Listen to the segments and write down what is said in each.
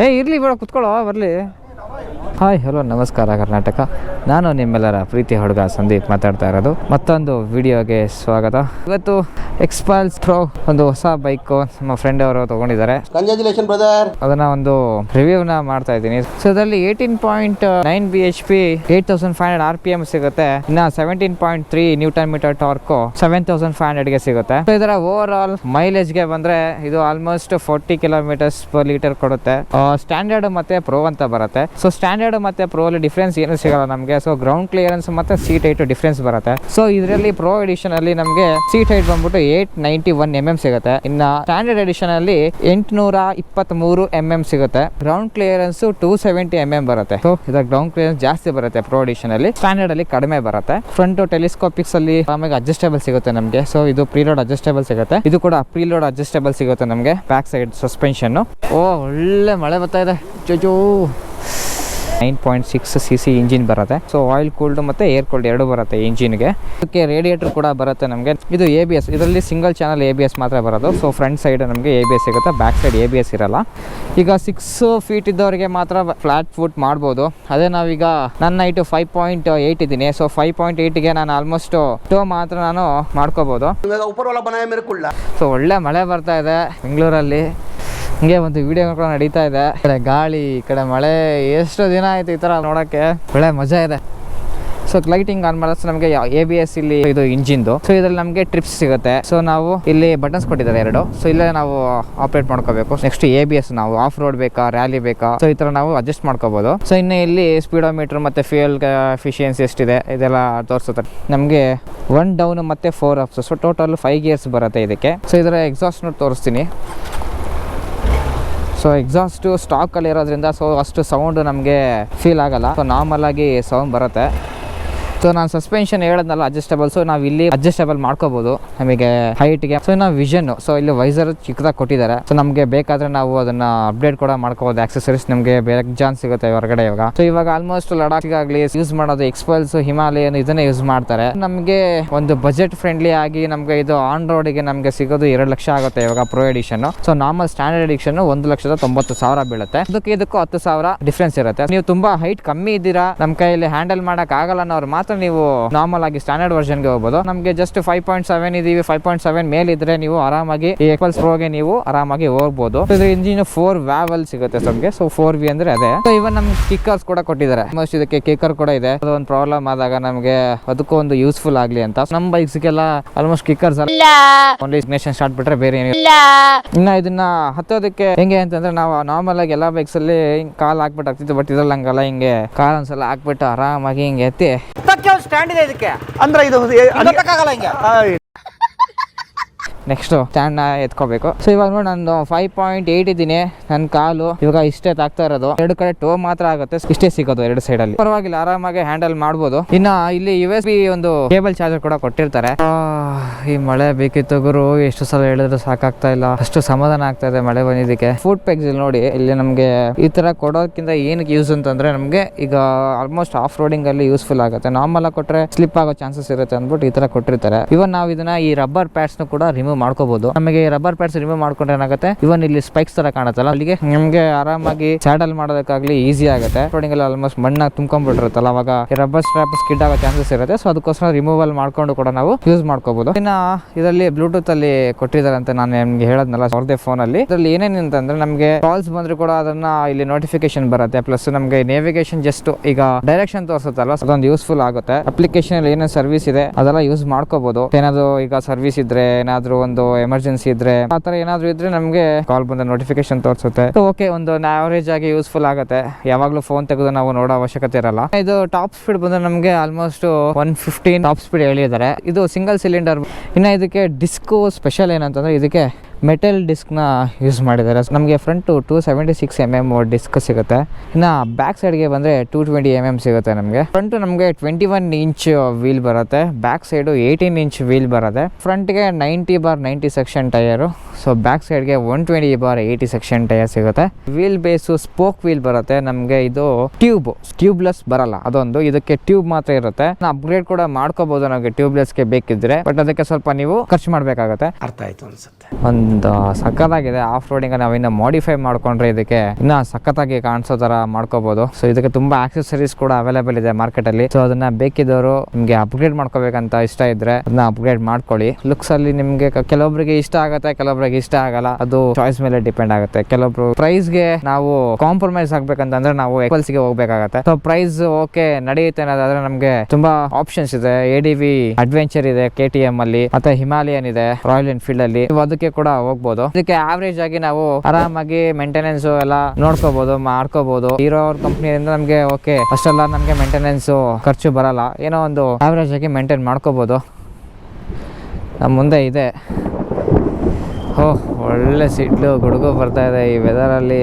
ಏ, ಇರಲಿ ಬೇಡ, ಕುತ್ಕೊಳ್ಳೋ, ಬರಲಿ. ಹಾಯ್, ಹಲೋ, ನಮಸ್ಕಾರ, ಕರ್ನಾಟಕ. ನಾನು ನಿಮ್ಮೆಲ್ಲರ ಪ್ರೀತಿ ಹುಡುಗ ಸಂದೀಪ್ ಮಾತಾಡ್ತಾ ಇರೋದು. ಮತ್ತೊಂದು ವಿಡಿಯೋಗೆ ಸ್ವಾಗತ. ಇವತ್ತು ಎಕ್ಸ್ಪಲ್ಸ್ ಪ್ರೋ ಒಂದು ಹೊಸ ಬೈಕ್ ನಮ್ಮ ಫ್ರೆಂಡ್ ಅವರು ತಗೊಂಡಿದ್ದಾರೆ. ಕಂಗ್ರಾಚುಲೇಷನ್ ಬ್ರದರ್ ಅದನ್ನ ಒಂದು ರಿವ್ಯೂ ನ ಮಾಡ್ತಾ ಇದ್ದೀನಿ. ಸೊ ಅದರಲ್ಲಿ eighteen point nine B H P eight thousand five hundred R P M ಸಿಗುತ್ತೆ. ಇನ್ನ seventeen point three newton metre torque seven thousand five ಹಂಡ್ರೆಡ್ಗೆ ಸಿಗುತ್ತೆ. ಸೊ ಇದರ ಓವರ್ ಆಲ್ ಮೈಲೇಜ್ಗೆ ಬಂದ್ರೆ ಇದು almost forty kilometres per litre ಕೊಡುತ್ತೆ. Standard ಮತ್ತೆ pro ಅಂತ ಬರುತ್ತೆ. ಸೊ ಸ್ಟ್ಯಾಂಡರ್ಡ್ ಮತ್ತೆ ಪ್ರೋ ಅಲ್ಲಿ ಡಿಫ್ರೆನ್ಸ್ ಏನು ಸಿಗಲ್ಲ ನಮಗೆ. ಸೊ ಗ್ರೌಂಡ್ ಕ್ಲಿಯರೆನ್ಸ್ ಮತ್ತೆ ಸೀಟ್ ಹೈಟ್ ಡಿಫ್ರೆನ್ಸ್ ಬರುತ್ತೆ. ಸೊ ಇದರಲ್ಲಿ ಪ್ರೋ ಎಡಿಷನ್ ಅಲ್ಲಿ ನಮಗೆ ಸೀಟ್ ಹೈಟ್ ಬಂದ್ಬಿಟ್ಟು eight ninety one M M ಸಿಗುತ್ತೆ. ಇನ್ನ ಸ್ಟ್ಯಾಂಡರ್ಡ್ ಎಡಿಷನ್ ಅಲ್ಲಿ ಎಂಟುನೂರ ಇಪ್ಪತ್ತ್ ಮೂರು ಎಂ ಎಂ ಸಿಗುತ್ತೆ. Ground clearance two seventy M M ಬರುತ್ತೆ. ಸೊ ಇದರ ಗ್ರೌಂಡ್ ಕ್ಲಿಯರೆನ್ಸ್ ಜಾಸ್ತಿ ಬರುತ್ತೆ ಪ್ರೋ ಎಡಿಷನ್ ಅಲ್ಲಿ. ಸ್ಟ್ಯಾಂಡರ್ಡ್ ಅಲ್ಲಿ ಕಡಿಮೆ ಬರುತ್ತೆ. ಫ್ರಂಟ್ ಟೆಲಿಸ್ಕೋಪಿಕ್ಸ್ ಅಲ್ಲಿ ಆಮೇಲೆ ಅಡ್ಜಸ್ಟೇಬಲ್ ಸಿಗುತ್ತೆ ನಮಗೆ. ಸೊ ಇದು ಪ್ರೀಲೋಡ್ ಅಡ್ಜಸ್ಟೇಬಲ್ ಸಿಗುತ್ತೆ. ಇದು ಕೂಡ ಪ್ರೀಲೋಡ್ ಅಡ್ಜಸ್ಟೇಬಲ್ ಸಿಗುತ್ತೆ ನಮಗೆ. ಬ್ಯಾಕ್ ಸೈಡ್ ಸಸ್ಪೆನ್ಷನ್ ಓ, ಒಳ್ಳೆ ಮಳೆ ಬರ್ತಾ ಇದೆ. ಜೋಜೋ nine point six C C engine ಬರುತ್ತೆ. ಸೊ ಆಯಿಲ್ ಕೂಲ್ಡ್ ಮತ್ತು ಏರ್ ಕೂಲ್ಡ್ ಎರಡು ಬರುತ್ತೆ ಇಂಜಿನ್ಗೆ. ಅದಕ್ಕೆ ರೇಡಿಯೇಟರ್ ಕೂಡ ಬರುತ್ತೆ ನಮಗೆ. ಇದು ಎ ಬಿ ಎಸ್ ಇದರಲ್ಲಿ single channel A B S ಮಾತ್ರ ಬರೋದು. ಸೊ ಫ್ರಂಟ್ ಸೈಡ್ ನಮಗೆ ಎ ಬಿ ಎಸ್ ಸಿಗುತ್ತೆ back side A B S ಇರಲ್ಲ. ಈಗ ಸಿಕ್ಸ್ ಫೀಟ್ ಇದ್ದವರಿಗೆ ಮಾತ್ರ ಫ್ಲಾಟ್ ಫುಟ್ ಮಾಡ್ಬೋದು. ಅದೇ ನಾವೀಗ ನನ್ನ ನೈಟು ಫೈವ್ ಪಾಯಿಂಟ್ ಏಯ್ಟ್ ಇದ್ದೀನಿ. ಸೊ ಫೈವ್ ಪಾಯಿಂಟ್ ಏಯ್ಟ್ಗೆ ನಾನು ಆಲ್ಮೋಸ್ಟ್ ಟೋ ಮಾತ್ರ ನಾನು ಮಾಡ್ಕೋಬೋದು. ಸೊ ಒಳ್ಳೆ ಮಳೆ ಬರ್ತಾ ಇದೆ ಬೆಂಗಳೂರಲ್ಲಿ. ಹಿಂಗೆ ಒಂದು ವಿಡಿಯೋ ಕೂಡ ನಡೀತಾ ಇದೆ. ಈ ಕಡೆ ಗಾಳಿ, ಈ ಕಡೆ ಮಳೆ, ಎಷ್ಟು ದಿನ ಆಯ್ತು ಈ ಥರ ನೋಡೋಕ್ಕೆ. ಒಳ್ಳೆ ಮಜಾ ಇದೆ. ಸೊ ಲೈಟಿಂಗ್ ಆನ್ ಮಾಡಿದ್ರೆ ನಮಗೆ ಎ ಬಿ ಎಸ್ ಇಲ್ಲಿ ಇದು ಇಂಜಿನ್ದು ಸೊ ಇದರಲ್ಲಿ ನಮಗೆ ಟ್ರಿಪ್ಸ್ ಸಿಗುತ್ತೆ. ಸೊ ನಾವು ಇಲ್ಲಿ ಬಟನ್ಸ್ ಕೊಟ್ಟಿದ್ದಾರೆ ಎರಡು. ಸೊ ಇಲ್ಲೇ ನಾವು ಆಪರೇಟ್ ಮಾಡ್ಕೋಬೇಕು. ನೆಕ್ಸ್ಟ್ ಎ ಬಿ ಎಸ್ ನಾವು ಆಫ್ ರೋಡ್ ಬೇಕಾ ರ್ಯಾಲಿ ಬೇಕಾ? ಸೊ ಈ ಥರ ನಾವು ಅಡ್ಜಸ್ಟ್ ಮಾಡ್ಕೋಬಹುದು ಸೊ ಇನ್ನು ಇಲ್ಲಿ ಸ್ಪೀಡೋಮೀಟರ್ ಮತ್ತೆ ಫ್ಯೂಯಲ್ ಎಫಿಷಿಯನ್ಸಿ ಎಷ್ಟಿದೆ, ಇದೆಲ್ಲ ತೋರಿಸುತ್ತೆ. ನಮಗೆ ಒನ್ ಡೌನ್ ಮತ್ತೆ four ups so total five gears ಬರುತ್ತೆ ಇದಕ್ಕೆ. ಸೊ ಇದರ ಎಕ್ಸಾಸ್ಟ್ ನೋಟ್ ತೋರಿಸ್ತೀನಿ. ಸೊ ಎಕ್ಸಾಸ್ಟು ಸ್ಟಾಕಲ್ಲಿ ಇರೋದ್ರಿಂದ ಸೊ ಅಷ್ಟು ಸೌಂಡ್ ನಮಗೆ ಫೀಲ್ ಆಗಲ್ಲ. ಸೊ ನಾರ್ಮಲ್ ಆಗಿ ಸೌಂಡ್ ಬರುತ್ತೆ. ಸೊ ನಾನು ಸಸ್ಪೆನ್ಷನ್ ಹೇಳದ್ನಲ್ಲ ಅಡ್ಜಸ್ಟಬಲ್ ಸೊ ನಾವು ಇಲ್ಲಿ ಅಡ್ಜಸ್ಟಬಲ್ ಮಾಡ್ಕೋಬಹುದು ನಮಗೆ ಹೈಟ್ಗೆ ಸೊ ನಾವು ವಿಷನ್ ಸೊ ಇಲ್ಲಿ ವೈಸರ್ ಚಿಕ್ಕದಾಗಿ ಕೊಟ್ಟಿದ್ದಾರೆ. ಸೊ ನಮಗೆ ಬೇಕಾದ್ರೆ ನಾವು ಅದನ್ನ ಅಪ್ಡೇಟ್ ಕೂಡ ಮಾಡ್ಕೋಬಹುದು ಆಕ್ಸೆಸರೀಸ್ ನಮಗೆ ಬೇರೆ ಜಾನ್ ಸಿಗುತ್ತೆ ಹೊರಗಡೆ ಇವಾಗ. ಸೊ ಇವಾಗ ಆಲ್ಮೋಸ್ಟ್ ಲಡಾಖ್ಗಾಗ್ಲಿ ಯೂಸ್ ಮಾಡೋದು ಎಕ್ಸ್ಪಲ್ಸ್ ಹಿಮಾಲಯನ್ ಇದನ್ನೇ ಯೂಸ್ ಮಾಡ್ತಾರೆ. ನಮಗೆ ಒಂದು ಬಜೆಟ್ ಫ್ರೆಂಡ್ಲಿ ಆಗಿ ನಮಗೆ ಇದು ಆನ್ ರೋಡಿಗೆ ನಮಗೆ ಸಿಗೋದು ಎರಡು ಲಕ್ಷ ಆಗುತ್ತೆ ಇವಾಗ pro edition so normal standard edition ಒಂದು ಲಕ್ಷದ ತೊಂಬತ್ತು ಸಾವಿರ ಬೀಳುತ್ತೆ. ಅದಕ್ಕೆ ಇದಕ್ಕೂ ಹತ್ತು ಸಾವಿರ ಡಿಫ್ರೆನ್ಸ್ ಇರುತ್ತೆ. ನೀವು ತುಂಬಾ ಹೈಟ್ ಕಮ್ಮಿ ಇದ್ದೀರಾ ನಮ್ಮ ಕೈಯಲ್ಲಿ ಹ್ಯಾಂಡಲ್ ಮಾಡಕ್ ಆಗಲ್ಲ ಅನ್ನೋರು ಮಾತ್ರ ನೀವು ನಾರ್ಮಲ್ ಆಗಿ ಸ್ಟ್ಯಾಂಡರ್ಡ್ ವರ್ಷನ್ಗೆ ಹೋಗ್ಬೋದು. ನಮಗೆ ಜಸ್ಟ್ ಫೈವ್ ಪಾಯಿಂಟ್ ಸೆವೆನ್ ಇದೀವಿ ಫೈವ್ ಪಾಯಿಂಟ್ ಸೆವೆನ್ ಮೇಲೆ ಇದ್ರೆ ನೀವು ಆರಾಮಾಗಿ ಈ ಎಕ್ವಲ್ಸ್ ಪ್ರೋಗೆ ನೀವು ಆರಾಮಾಗಿ ಹೋಗ್ಬೋದು. ಇದು ಇಂಜಿನ್ ಫೋರ್ ವ್ಯಾವಲ್ ಸಿಗುತ್ತೆ ನಮಗೆ ಸೊ ಫೋರ್ ವಿ ಅಂದ್ರೆ ಅದೇ. ಸೊ ಇವನ್ ನಮ್ಗೆ ಕಿಕ್ಕರ್ಸ್ ಕೂಡ ಕೊಟ್ಟಿದ್ದಾರೆ. ಆಲ್ಮೋಸ್ಟ್ ಇದಕ್ಕೆ ಕಿಕ್ಕರ್ ಕೂಡ ಇದೆ. ಅದು ಒಂದು ಪ್ರಾಬ್ಲಮ್ ಆದಾಗ ನಮಗೆ ಅದಕ್ಕೂ ಒಂದು ಯೂಸ್ಫುಲ್ ಆಗಲಿ ಅಂತ. ನಮ್ಮ ಬೈಕ್ಸ್ಗೆಲ್ಲ almost kickers only ignition start ಬಿಟ್ರೆ ಬೇರೆ ಏನಿಲ್ಲ. ಇನ್ನ ಇದನ್ನ ಹತ್ತೋದಕ್ಕೆ ಹೆಂಗೆ ಅಂತಂದ್ರೆ ನಾವು ನಾರ್ಮಲ್ ಆಗಿ ಎಲ್ಲಾ ಬೈಕ್ಸ್ ಅಲ್ಲಿ ಕಾಲ್ ಹಾಕ್ಬಿಟ್ಟು ಆಗ್ತಿತ್ತು ಬಟ್ ಇದ್ರಲ್ಲಿ ಹಂಗಲ್ಲ. ಹಿಂಗೆ ಕಾಲ್ ಒಂದ್ಸಲ ಹಾಕ್ಬಿಟ್ಟು ಆರಾಮಾಗಿ ಹಿಂಗೆ ಎತ್ತಿ. ಸ್ಟ್ಯಾಂಡ್ ಇದೆ ಇದಕ್ಕೆ ಅಂದ್ರೆ ಇದು ಹಿಂಗೆ ನೆಕ್ಸ್ಟ್ ಸ್ಟ್ಯಾಂಡ್ನ ಎತ್ಕೋಬೇಕು. ಸೊ ಇವಾಗ ನೋಡಿ ನಾನು ಫೈವ್ ಪಾಯಿಂಟ್ ಏಟ್ ಇದ್ದೀನಿ. ನನ್ನ ಕಾಲು ಇವಾಗ ಇಷ್ಟೇ ತಾಗ್ತಾ ಇರೋದು. ಎರಡು ಕಡೆ ಟೋ ಮಾತ್ರ ಆಗುತ್ತೆ. ಇಷ್ಟೇ ಸಿಗೋದು ಎರಡು ಸೈಡ್ ಅಲ್ಲಿ. ಪರವಾಗಿಲ್ಲ, ಆರಾಮಾಗಿ ಹ್ಯಾಂಡಲ್ ಮಾಡ್ಬೋದು. ಇನ್ನ ಇಲ್ಲಿ ಯು ಎಸ್ ಬಿ ಒಂದು ಕೇಬಲ್ ಚಾರ್ಜರ್ ಕೂಡ ಕೊಟ್ಟಿರ್ತಾರೆ. ಈ ಮಳೆ ಬೇಕಿತ್ತು ಗುರು. ಎಷ್ಟು ಸಲ ಹೇಳಿದ್ರು ಸಾಕಾಗ್ತಾ ಇಲ್ಲ. ಅಷ್ಟು ಸಮಾಧಾನ ಆಗ್ತಾ ಇದೆ ಮಳೆ ಬಂದಿದ್ದಕ್ಕೆ. ಫುಡ್ ಪ್ಯಾಕ್ಸ್ ಇಲ್ಲಿ ನೋಡಿ, ಇಲ್ಲಿ ನಮಗೆ ಈ ತರ ಕೊಡೋದಕ್ಕಿಂತ ಏನಕ್ಕೆ ಯೂಸ್ ಅಂತಂದ್ರೆ ನಮಗೆ ಈಗ ಆಲ್ಮೋಸ್ಟ್ ಆಫ್ ರೋಡಿಂಗ್ ಅಲ್ಲಿ ಯೂಸ್ಫುಲ್ ಆಗುತ್ತೆ. ನಾರ್ಮಲ್ ಆಗಿ ಕೊಟ್ರೆ ಸ್ಲಿಪ್ ಆಗೋ ಚಾನ್ಸಸ್ ಇರುತ್ತೆ ಅಂದ್ಬಿಟ್ಟು ಈ ತರ ಕೊಟ್ಟಿರ್ತಾರೆ. ಇವನ್ ನಾವು ಇದನ್ನ ಈ ರಬ್ಬರ್ ಪ್ಯಾಡ್ಸ್ ಕೂಡ ರಿಮೂವ್ ಮಾಡ್ಕೋಬಹುದು ನಮಗೆ ರಬ್ಬರ್ ಪ್ಯಾಡ್ಸ್ ರಿಮೂವ್ ಮಾಡ್ಕೊಂಡ್ರೆ ಏನಾಗುತ್ತೆ? ಇವನ್ ಇಲ್ಲಿ ಸ್ಪೈಕ್ಸ್ ತರ ಕಾಣುತ್ತಲ್ಲ? ಅಲ್ಲಿಗೆ ನಿಮ್ಗೆ ಆರಾಮಾಗಿ ಸ್ಯಾಡಲ್ ಮಾಡೋದಕ್ಕಾಗ್ಲಿ ಈಸಿ ಆಗುತ್ತೆ. ರೋಡಿಂಗ್ ಅಲ್ಲಿ ಆಲ್ಮೋಸ್ಟ್ ಮಣ್ಣ ತುಂಬ್ಕೊಂಡ್ಬಿಟ್ಟಿರುತ್ತಲ್ಲ, ಅವಾಗ ರಬ್ಬರ್ ಸ್ಟ್ರಾಪ್ ಸ್ಕಿಡ್ ಆಗೋ ಚಾನ್ಸಸ್ ಇರುತ್ತೆ. ಸೊ ಅದಕ್ಕೋಸ್ಕರ ರಿಮೂವಲ್ ಮಾಡ್ಕೊಂಡು ಕೂಡ ನಾವು ಯೂಸ್ ಮಾಡ್ಕೋಬಹುದು ಇನ್ನ ಇದರಲ್ಲಿ ಬ್ಲೂಟೂತ್ ಅಲ್ಲಿ ಕೊಟ್ಟಿದ್ದಾರೆ ಅಂತ ನಾನು ನಿಮ್ಗೆ ಹೇಳದ್ನಲ್ಲ ಅವ್ರದೇ ಫೋನ್ ಅಲ್ಲಿ. ಇದರಲ್ಲಿ ಏನೇನಂತಂದ್ರೆ ನಮಗೆ ಕಾಲ್ಸ್ ಬಂದ್ರೆ ಕೂಡ ಅದನ್ನ ಇಲ್ಲಿ ನೋಟಿಫಿಕೇಶನ್ ಬರುತ್ತೆ. ಪ್ಲಸ್ ನಮಗೆ ನೇವಿಗೇಷನ್ ಜಸ್ಟ್ ಈಗ ಡೈರೆಕ್ಷನ್ ತೋರಿಸುತ್ತಲ್ಲ ಅದೊಂದು ಯೂಸ್ಫುಲ್ ಆಗುತ್ತೆ. ಅಪ್ಲಿಕೇಶನ್ ಅಲ್ಲಿ ಏನೇನು ಸರ್ವಿಸ್ ಇದೆ, ಅದೆಲ್ಲ ಯೂಸ್ ಮಾಡ್ಕೋಬಹುದು ಏನಾದ್ರು ಈಗ ಸರ್ವಿಸ್ ಇದ್ರೆ, ಏನಾದ್ರು ಒಂದು ಎಮರ್ಜೆನ್ಸಿ ಇದ್ರೆ ಆ ತರ ಏನಾದ್ರು ಇದ್ರೆ ನಮಗೆ ಕಾಲ್ ಬಂದ ನೋಟಿಫಿಕೇಶನ್ ತೋರಿಸುತ್ತೆ. ಓಕೆ ಒಂದು ಆವರೇಜ್ ಆಗಿ ಯೂಸ್ಫುಲ್ ಆಗುತ್ತೆ. ಯಾವಾಗ್ಲೂ ಫೋನ್ ತೆಗೆದು ನಾವು ನೋಡೋ ಅವಶ್ಯಕತೆ ಇರಲ್ಲ. ಇದು ಟಾಪ್ ಸ್ಪೀಡ್ ಬಂದ್ರೆ ನಮಗೆ almost one fifteen top speed ಹೇಳಿದ್ದಾರೆ. ಇದು ಸಿಂಗಲ್ ಸಿಲಿಂಡರ್ ಇನ್ನ ಇದಕ್ಕೆ ಡಿಸ್ಕೋ ಸ್ಪೆಷಲ್ ಏನಂತಂದ್ರೆ ಇದಕ್ಕೆ ಮೆಟಲ್ ಡಿಸ್ಕ್ನ ಯೂಸ್ ಮಾಡಿದ್ದಾರೆ. ನಮಗೆ front two seventy six M M disc ಸಿಗುತ್ತೆ. ಇನ್ನು ಬ್ಯಾಕ್ ಸೈಡ್ಗೆ ಬಂದರೆ ಟೂ ಟ್ವೆಂಟಿ ಎಂ ಎಂ ಸಿಗುತ್ತೆ ನಮಗೆ. ಫ್ರಂಟು ನಮಗೆ ಟ್ವೆಂಟಿ ಒನ್ ಇಂಚ್ ವೀಲ್ ಬರುತ್ತೆ back side eighteen inch wheel ಬರುತ್ತೆ. ಫ್ರಂಟ್ಗೆ ninety bar ninety section tyre so back ಸೈಡ್ಗೆ one twenty bar eighty section tyre ಸಿಗುತ್ತೆ. ವೀಲ್ ಬೇಸು ಸ್ಪೋಕ್ ವೀಲ್ ಬರುತ್ತೆ. ನಮಗೆ ಇದು ಟ್ಯೂಬ್ ಟ್ಯೂಬ್ಲೆಸ್ ಬರಲ್ಲ. ಅದೊಂದು. ಇದಕ್ಕೆ ಟ್ಯೂಬ್ ಮಾತ್ರ ಇರುತ್ತೆ. ಅಪ್ಗ್ರೇಡ್ ಕೂಡ ಮಾಡ್ಕೋಬಹುದು ನಮಗೆ ಟ್ಯೂಬ್ಲೆಸ್ಗೆ ಬೇಕಿದ್ರೆ. ಬಟ್ ಅದಕ್ಕೆ ಸ್ವಲ್ಪ ನೀವು ಖರ್ಚು ಮಾಡಬೇಕಾಗುತ್ತೆ. ಅರ್ಥ ಆಯ್ತು ಅನ್ಸುತ್ತೆ. ಒಂದು ಒಂದು ಸಖತ್ತಾಗಿದೆ. ಆಫ್ ರೋಡಿಂಗ್ ನಾವಿನ್ನ ಮಾಡಿಫೈ ಮಾಡ್ಕೊಂಡ್ರೆ ಇದಕ್ಕೆ ಇನ್ನ ಸಖತ್ತಾಗಿ ಕಾಣಿಸೋ ತರ ಮಾಡ್ಕೋಬಹುದು ಸೊ ಇದಕ್ಕೆ ತುಂಬಾ ಆಕ್ಸೆಸರೀಸ್ ಕೂಡ ಅವೈಲೇಬಲ್ ಇದೆ ಮಾರ್ಕೆಟ್ ಅಲ್ಲಿ. ಸೊ ಅದನ್ನ ಬೇಕಿದ್ದವರು ನಿಮ್ಗೆ ಅಪ್ಗ್ರೇಡ್ ಮಾಡ್ಕೋಬೇಕಂತ ಇಷ್ಟ ಇದ್ರೆ ಅದನ್ನ ಅಪ್ಗ್ರೇಡ್ ಮಾಡ್ಕೊಳ್ಳಿ. ಲುಕ್ಸ್ ಅಲ್ಲಿ ನಿಮ್ಗೆ ಕೆಲವೊಬ್ರಿಗೆ ಇಷ್ಟ ಆಗುತ್ತೆ, ಕೆಲವೊಬ್ರಿಗೆ ಇಷ್ಟ ಆಗಲ್ಲ. ಅದು ಚಾಯ್ಸ್ ಮೇಲೆ ಡಿಪೆಂಡ್ ಆಗುತ್ತೆ. ಕೆಲವೊಬ್ರು ಪ್ರೈಸ್ಗೆ ನಾವು ಕಾಂಪ್ರಮೈಸ್ ಆಗ್ಬೇಕಂತಂದ್ರೆ ನಾವು ಎಕ್ವಲ್ಸ್ಗೆ ಹೋಗ್ಬೇಕಾಗತ್ತೆ. ಸೊ ಪ್ರೈಸ್ ಓಕೆ ನಡೆಯುತ್ತೆ ಅನ್ನೋದಾದ್ರೆ ನಮ್ಗೆ ತುಂಬಾ ಆಪ್ಷನ್ಸ್ ಇದೆ. ಎ ಡಿ ವಿ ಅಡ್ವೆಂಚರ್ ಇದೆ ಕೆ ಟಿ ಎಂ ಅಲ್ಲಿ, ಮತ್ತೆ ಹಿಮಾಲಯನ್ ಇದೆ ರಾಯಲ್ ಎನ್ಫೀಲ್ಡ್ ಅಲ್ಲಿ. ನೀವು ಅದಕ್ಕೆ ಕೂಡ ಹೋಗ್ಬೋದು. ಇದಕ್ಕೆ ಆವರೇಜ್ ಆಗಿ ನಾವು ಆರಾಮಾಗಿ ಮೇಂಟೆನೆನ್ಸ್ ಎಲ್ಲ ನೋಡ್ಕೋಬಹುದು ಮಾಡ್ಕೋಬಹುದು ಹೀರೋ ಅವ್ರ ಕಂಪ್ನಿಯಿಂದ ನಮ್ಗೆ ಓಕೆ ಅಷ್ಟೆಲ್ಲ ನಮ್ಗೆ ಮೇಂಟೆನೆನ್ಸ್ ಖರ್ಚು ಬರಲ್ಲ. ಏನೋ ಒಂದು ಆವರೇಜ್ ಆಗಿ ಮೇಂಟೈನ್ ಮಾಡ್ಕೋಬಹುದು ನಮ್ಮ ಮುಂದೆ ಇದೆ. ಓಹ್ ಒಳ್ಳೆ ಸಿಡ್ಲು, ಗುಡುಗು ಬರ್ತಾ ಇದೆ. ಈ ವೆದರಲ್ಲಿ